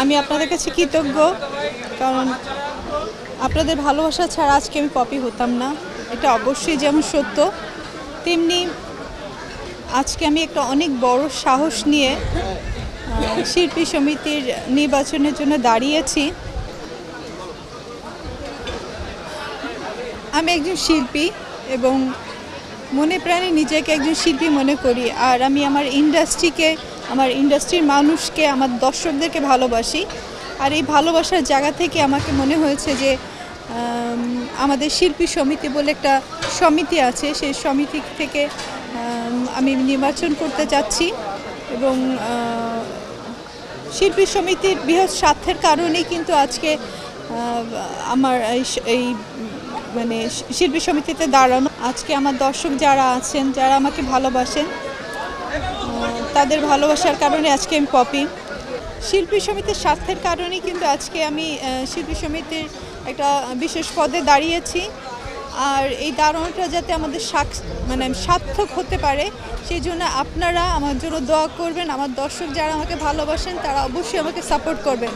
আমি আপনাদের কাছে কৃতজ্ঞ, কারণ আপনাদের ভালোবাসা ছাড়া আজকে আমি পপি হতাম না। এটা অবশ্যই যেমন সত্য। তেমনি আজকে আমি একটা অনেক বড় সাহস নিয়ে শিল্পী সমিতির নির্বাচনের জন্য দাঁড়িয়েছি। আমি একজন শিল্পী এবং মনে প্রাণে নিজেকে একজন শিল্পী মনে করি। আর আমি আমার ইন্ডাস্ট্রিকে আমার ইন্ডাস্ট্রির মানুষকে, আমার দর্শকদেরকে ভালোবাসি। আর এই ভালোবাসার জায়গা থেকে আমাকে মনে হয়েছে যে আমাদের শিল্পী সমিতি বলে একটা সমিতি আছে। সেই সমিতি থেকে, আমি নির্বাচন করতে চাচ্ছি এবং শিল্পী সমিতির বৃহৎ স্বার্থের কারণেই কিন্তু আজকে আমার এই মানে শিল্পী সমিতিতে দাঁড়ানো। আজকে আমার দর্শক যারা আছেন, যারা আমাকে ভালোবাসেন তাদের ভালোবাসার কারণে আজকে আমি পপি। শিল্পী সমিতির স্বার্থের কারণেই কিন্তু আজকে আমি শিল্পী সমিতির একটা বিশেষ পদে দাঁড়িয়েছি। আর এই দাঁড়ানোটা যাতে আমাদের মানে সার্থক হতে পারে, সেই জন্য আপনারা আমার জন্য দোয়া করবেন। আমার দর্শক যারা আমাকে ভালোবাসেন, তারা অবশ্যই আমাকে সাপোর্ট করবেন।